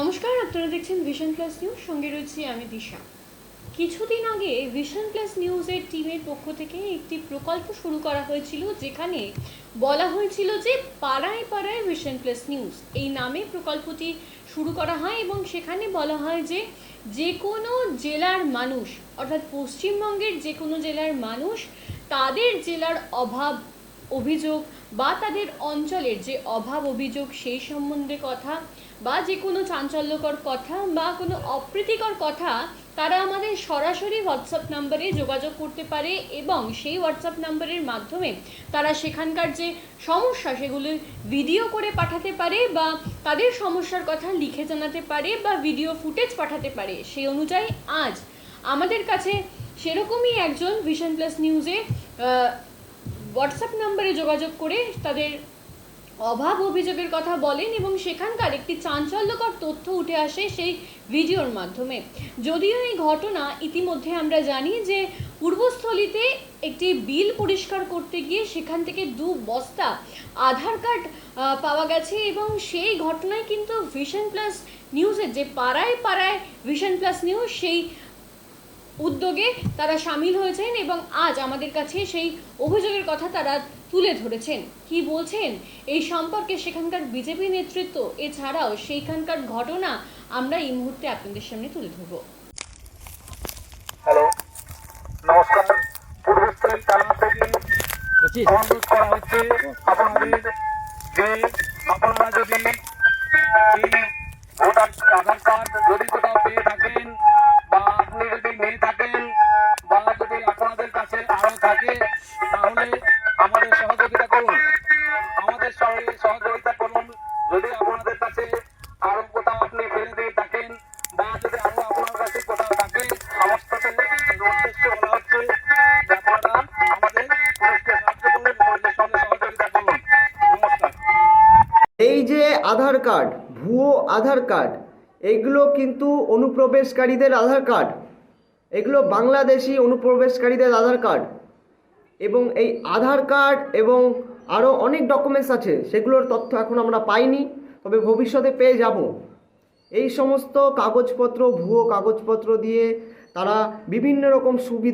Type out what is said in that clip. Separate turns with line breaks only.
নমস্কার, আপনারা দেখছেন ভিশন প্লাস নিউজ সঙ্গে রয়েছি আমি দিশা। কিছুদিন আগে ভিশন প্লাস নিউজের টিমের পক্ষ থেকে একটি প্রকল্প শুরু করা হয়েছিল, যেখানে বলা হয়েছিল যে পাড়ায় পাড়ায় ভিশন প্লাস নিউজ এই নামে প্রকল্পটি শুরু করা হয় এবং সেখানে বলা হয় যে যে কোনো জেলার মানুষ, অর্থাৎ পশ্চিমবঙ্গের যে কোনো জেলার মানুষ, তাদের জেলার অভাব অভিযোগ বা তাদের অঞ্চলের যে অভাব অভিযোগ সেই সম্বন্ধে কথা বা যে কোনো চাঞ্চল্যকর কথা বা কোনো অপ্রীতিকর কথা, তারা আমাদের সরাসরি হোয়াটসঅ্যাপ নাম্বারে যোগাযোগ করতে পারে এবং সেই হোয়াটসঅ্যাপ নাম্বারের মাধ্যমে তারা সেখানকার যে সমস্যা সেগুলো ভিডিও করে পাঠাতে পারে বা তাদের সমস্যার কথা লিখে জানাতে পারে বা ভিডিও ফুটেজ পাঠাতে পারে। সেই অনুযায়ী আজ আমাদের কাছে সেরকমই একজন ভিশন প্লাস নিউজে হোয়াটসঅ্যাপ নাম্বারে যোগাযোগ করে তাদের অভাব অভিযোগের কথা বলেন এবং সেখানকার একটি চাঞ্চল্যকর তথ্য উঠে আসে সেই ভিডিওর মাধ্যমে। যদিও এই ঘটনা ইতিমধ্যে আমরা জানি যে পূর্বস্থলীতে একটি বিল পরিষ্কার করতে গিয়ে সেখান থেকে দু বস্তা আধার কার্ড পাওয়া গেছে এবং সেই ঘটনায় কিন্তু ভিশন প্লাস নিউজের যে পাড়ায় পাড়ায় ভিশন প্লাস নিউজ সেই উদ্যোগে তারা সামিল হয়েছেন এবং আজ আমাদের কাছে সেই অভিযোগের কথা তারা তুলে ধরেছেন। কি বলছেন? এই সম্পর্কে সেখানকার বিজেপি নেতৃত্ব এছাড়াও সেইখানকার ঘটনা আমরা এই মুহূর্তে আপনাদের সামনে তুলে ধরবো।
হ্যালো নমস্কার। পূর্বস্থলী থানা থেকে অনুরোধ করা হচ্ছে আপনাদের যে আপনারা যদি ভোটার আধার কার্ড যদি কোথাও পেয়ে থাকেন থাকে, তাহলে আমাদের সহযোগিতা করুন। আমাদের সহযোগিতা করুন যদি আপনাদের কাছে আরও কোথাও আপনি দিয়ে থাকেন বা যদি আরও আপনার কাছে কোথাও থাকে, সমস্ত উদ্দেশ্য বলা হচ্ছে
এই যে আধার কার্ড, ভুয়ো আধার কার্ড, এগুলো কিন্তু অনুপ্রবেশকারীদের আধার কার্ড। এগুলো বাংলাদেশি অনুপ্রবেশকারীদের আধার কার্ড। এবং এই আধার কার্ড এবং আরও অনেক ডকুমেন্টস আছে, সেগুলোর তথ্য এখন আমরা পাইনি, তবে ভবিষ্যতে পেয়ে যাব। এই সমস্ত কাগজপত্র, ভুয়ো কাগজপত্র দিয়ে তারা বিভিন্ন রকম সুবিধা